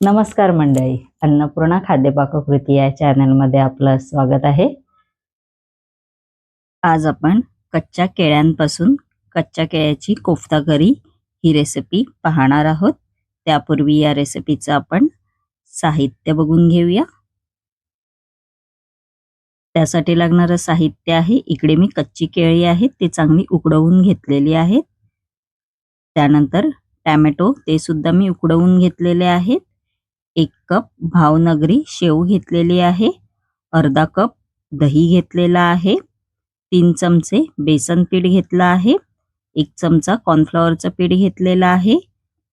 नमस्कार मंडळी. अन्नपूर्णा खाद्यपाककृती या चॅनलमध्ये आपलं स्वागत आहे. आज आपण कच्च्या केळ्यांपासून कच्च्या केळ्याची कोफ्ता करी ही रेसिपी पाहणार आहोत. त्यापूर्वी या रेसिपीचं आपण साहित्य बघून घेऊया. त्यासाठी लागणारं साहित्य आहे. इकडे मी कच्ची केळी आहेत ती चांगली उकडवून घेतलेली आहेत त्यानंतर टॅमॅटो ते सुद्धा मी उकडवून घेतलेले आहेत. एक कप भावनगरी शेव घेतलेली आहे. अर्धा कप दही घेतलेला आहे. तीन चमचे बेसन पीठ घेतलं आहे. एक चमचा कॉर्नफ्लॉवरचं पीठ घेतलेला आहे.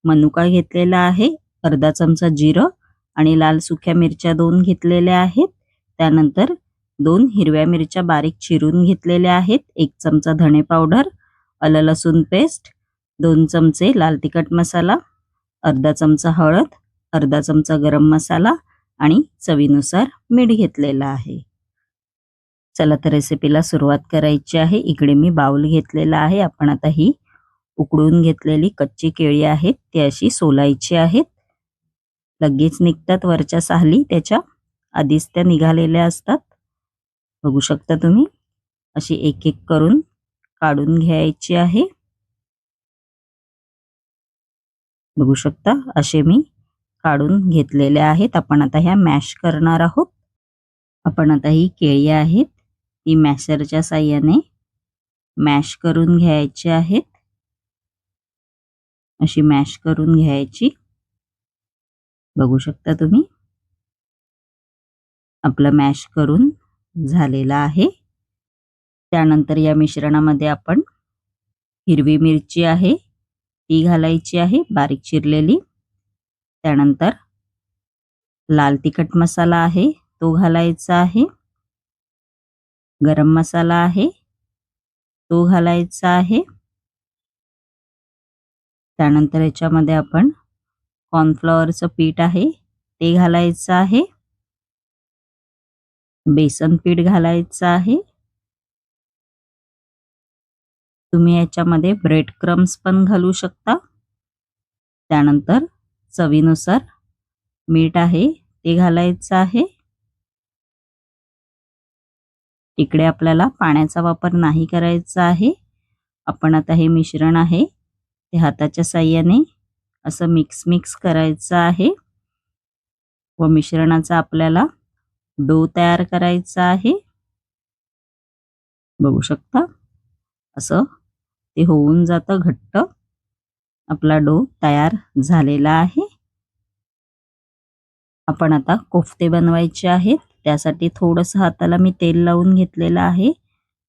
मनुका घेतलेला आहे. अर्धा चमचा जिरं आणि लाल सुक्या मिरच्या दोन घेतलेल्या आहेत. त्यानंतर दोन हिरव्या मिरच्या बारीक चिरून घेतलेल्या आहेत. एक चमचा धणे पावडर आलं लसूण पेस्ट दोन चमचे लाल तिखट मसाला अर्धा चमचा हळद अर्धा चमचा गरम मसाला आणि चवीनुसार मीठ घेतलेला आहे. चला तर रेसिपीला सुरुवात करायची आहे. इकडे मी बाउल घेतलेला आहे. आपण आता ही उकडून घेतलेली कच्ची केळी आहेत ती अशी सोलायची आहेत. लगेच निघतात वरच्या साली त्याच्या आधीच त्या निघालेल्या असतात. बघू शकता तुम्ही अशी एक एक करून काढून घ्यायची आहे. बघू शकता असे मी काढून घेतलेले आहेत. आपण आता ह्या मॅश करणार आहोत. आपण आता ही केळी आहेत. ती मॅशरच्या साह्याने मॅश करून घ्यायची आहेत. अशी मॅश करून घ्यायची. बघू शकता तुम्ही. आपलं मॅश करून झालेला आहे. त्यानंतर या मिश्रणामध्ये आपण हिरवी मिरची आहे. ती घालायची आहे. बारीक चिरलेली. त्यानंतर लाल तिखट मसाला आहे तो घालायचा आहे. गरम मसाला आहे तो घालायचा आहे. त्यानंतर याच्यामध्ये आपण कॉर्नफ्लॉवरचं पीठ आहे ते घालायचं आहे. बेसन पीठ घालायचं आहे. तुम्ही याच्यामध्ये ब्रेड क्रम्स पण घालू शकता. त्यानंतर चवीनुसार मीठ आहे ते घालायचं आहे. इकडे आपल्याला पाण्याचा वापर नाही करायचा आहे. आपण आता हे मिश्रण आहे ते हाताच्या साह्याने असं मिक्स मिक्स करायचं आहे. व मिश्रणाचा आपल्याला डो तयार करायचा आहे. बघू शकता? असं ते होऊन जातं घट्ट. आपला डो तयार झालेला आहे. आपण आता कोफ्ते बनवायचे आहेत. त्यासाठी थोडस हाताला मी तेल लावून घेतलेलं आहे.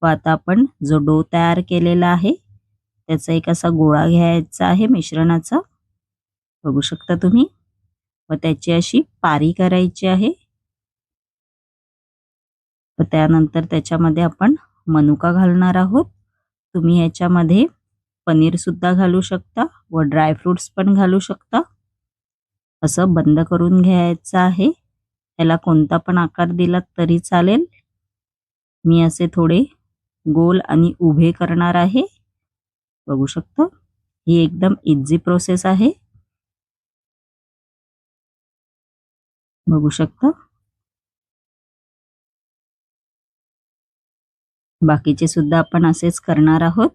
व आता आपण जो डो तयार केलेला आहे त्याचा एक असा गोळा घ्यायचा आहे मिश्रणाचा. बघू शकता तुम्ही. व त्याची अशी पारी करायची आहे. व त्यानंतर त्याच्यामध्ये आपण मनुका घालणार आहोत. तुम्ही याच्यामध्ये पनीर सुद्धा घालू शकता व ड्रायफ्रुट्स पण घालू शकता. असं बंद करून घ्यायचं आहे. त्याला कोणता पण आकार दिला तरी चालेल. मी असे थोडे गोल आणि उभे करणार आहे. बघू शकता? ही एकदम इझी प्रोसेस आहे. बघू शकता? बाकीचे सुद्धा आपण असेच करणार आहोत.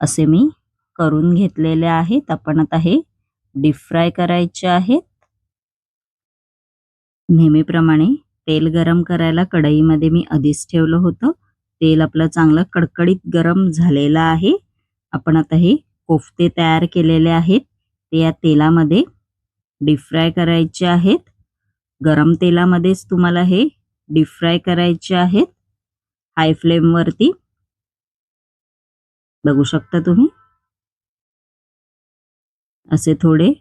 असे मी करून घेतलेले आहेत. आपण आता हे डीप फ्राय करायचे आहेत. नेहमीप्रमाणे तेल गरम करायला कढईमध्ये मी आधीच ठेवलं होतं. तेल आपलं चांगलं कडकडीत गरम झालेलं आहे. आपण आता हे कोफ्ते तयार केलेले आहेत. ते या तेलामध्ये डीप फ्राय करायचे आहेत. गरम तेलामध्येच तुम्हाला हे डीप फ्राय करायचे आहेत. हाय फ्लेमवरती. बघू शकता तुम्ही? असे थोडे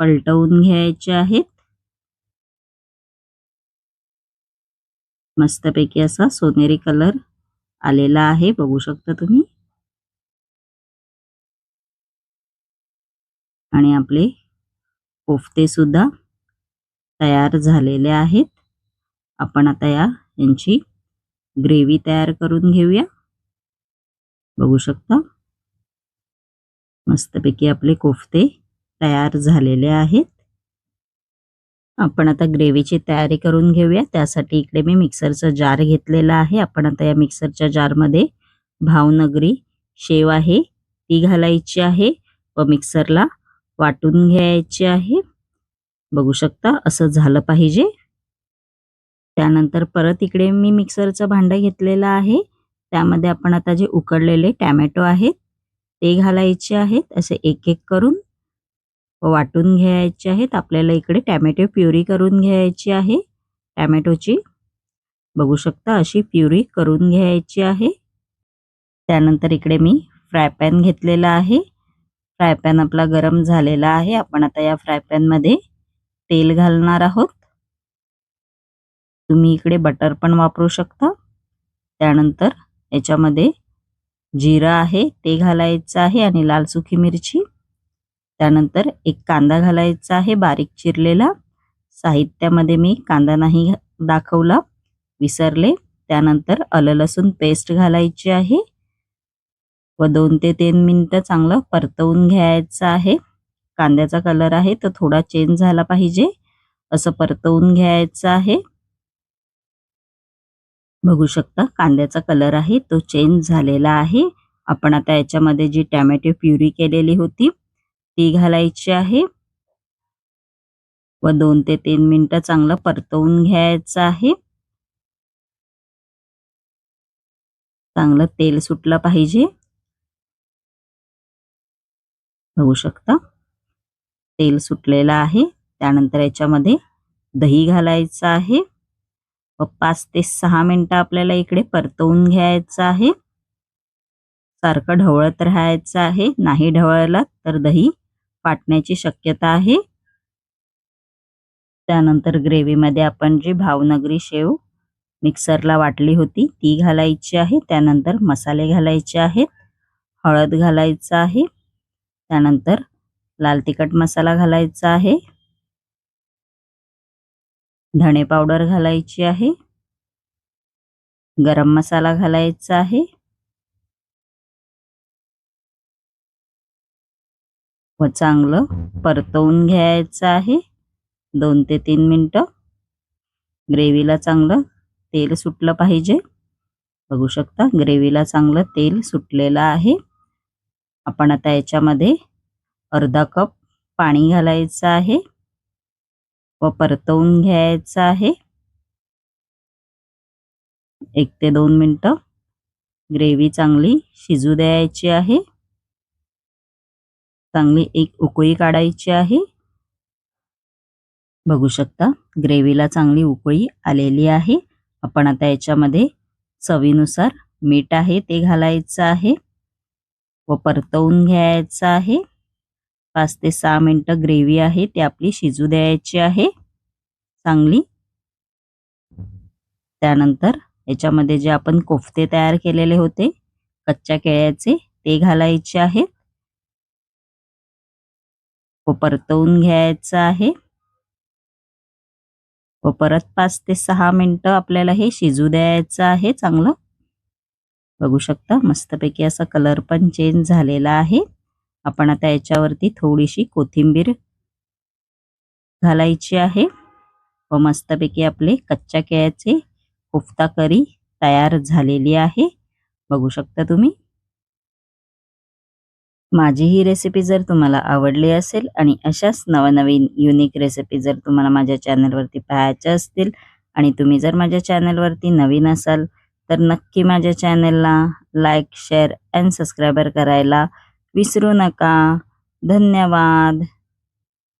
पलटवून घ्यायचे आहेत. मस्तपैकी असा सोनेरी कलर आलेला आहे बघू शकता तुम्ही. आणि आपले कोफ्ते सुद्धा तयार झालेले आहेत. आपण आता या यांची ग्रेव्ही तयार करून घेऊया. बघू शकता. मस्तपैकी आपले कोफ्ते तयार झालेले आहेत. आपण आता ग्रेव्हीची तयारी करून घेऊया. त्यासाठी इकडे मी मिक्सरचा जार घेतलेला आहे. आपण आता या मिक्सरच्या जारमध्ये भावनगरी शेव आहे ती घालायची आहे व मिक्सरला वाटून घ्यायची आहे. बघू शकता असं झालं पाहिजे. त्यानंतर परत इकडे मी मिक्सरचं भांडं घेतलेलं आहे. त्यामध्ये आपण आता जे उकडलेले टॅमॅटो आहेत ते घालायचे आहेत असे एक एक करून वाटून घ्यायचे आहेत. आपल्याला इकडे टॅमॅटो प्युरी करून घ्यायची आहे. टॅमॅटोची बघू शकता अशी प्युरी करून घ्यायची आहे. त्यानंतर इकडे मी फ्राय पॅन घेतलेला आहे. फ्राय पॅन आपला गरम झालेला आहे. आपण आता या फ्राय पॅनमध्ये तेल घालणार आहोत. तुम्ही इकडे बटर पण वापरू शकता. त्यानंतर याच्यामध्ये जिरं आहे ते घालायचं आहे आणि लाल सुखी मिरची. त्यानंतर एक कांदा घालायचा आहे बारीक चिरलेला. साहित्यामध्ये मी कांदा नाही दाखवला विसरले. त्यानंतर आलं लसूण पेस्ट घालायची आहे. व दोन ते तीन मिनटं चांगलं परतवून घ्यायचं आहे. कांद्याचा कलर आहे तो थोडा चेंज झाला पाहिजे. असं परतवून घ्यायचं आहे. बघू शकता. कांद्याचा कलर आहे तो चेंज झालेला आहे. आपण आता याच्यामध्ये जी टॅमॅटो प्युरी केलेली होती ती घालायची आहे. व दोन ते तीन मिनटं चांगलं परतवून घ्यायचं आहे. चांगलं तेल सुटलं पाहिजे. बघू शकता. तेल सुटलेलं आहे. त्यानंतर याच्यामध्ये दही घालायचं आहे. पाच ते सहा मिनिटं आपल्याला इकडे परतवून घ्यायचं आहे. सारखं ढवळत राहायचं आहे. नाही ढवळला तर दही फाटण्याची शक्यता आहे. त्यानंतर ग्रेव्हीमध्ये आपण जी भावनगरी शेव मिक्सरला वाटली होती ती घालायची आहे. त्यानंतर मसाले घालायचे आहेत. हळद घालायचं आहे. त्यानंतर लाल तिखट मसाला घालायचा आहे. धणे पावडर घालायची आहे. गरम मसाला घालायचा आहे. व चांगलं परतवून घ्यायचं आहे. दोन ते तीन मिनटं. ग्रेव्हीला चांगलं तेल सुटलं पाहिजे. बघू शकता ग्रेव्हीला चांगलं तेल सुटलेलं आहे. आपण आता याच्यामध्ये अर्धा कप पाणी घालायचं आहे. व परतवून घ्यायचं आहे. एक ते दोन मिनटं. ग्रेव्ही चांगली शिजू द्यायची आहे. चांगली एक उकळी काढायची आहे. बघू शकता ग्रेव्हीला चांगली उकळी आलेली आहे. आपण आता याच्यामध्ये चवीनुसार मीठ आहे ते घालायचं आहे. व परतवून घ्यायचं आहे. पाच ते सहा मिनटं ग्रेव्ही आहे ती आपली शिजू द्यायची आहे. चांगली. त्यानंतर याच्यामध्ये जे आपण कोफते तयार केलेले होते कच्च्या केळ्याचे ते घालायचे आहेत. व परतवून घ्यायचं आहे. व परत पाच ते सहा मिनटं आपल्याला हे शिजू द्यायचं आहे चांगलं. बघू शकता मस्तपैकी असा कलर पण चेंज झालेला आहे. आपण आता याच्यावरती थोडीशी कोथिंबीर घालायची आहे. व मस्तपैकी आपले कच्च्या केळ्याचे कोफ्ता करी तयार झालेली आहे. बघू शकता तुम्ही? माझी ही रेसिपी जर तुम्हाला आवडली असेल आणि अशाच नवनवीन युनिक रेसिपी जर तुम्हाला माझ्या चॅनलवरती पाहायच्या असतील आणि तुम्ही जर माझ्या चॅनलवरती नवीन असाल तर नक्की माझ्या चॅनलला लाईक शेअर अँड सबस्क्रायबर करायला विसरू नका. धन्यवाद.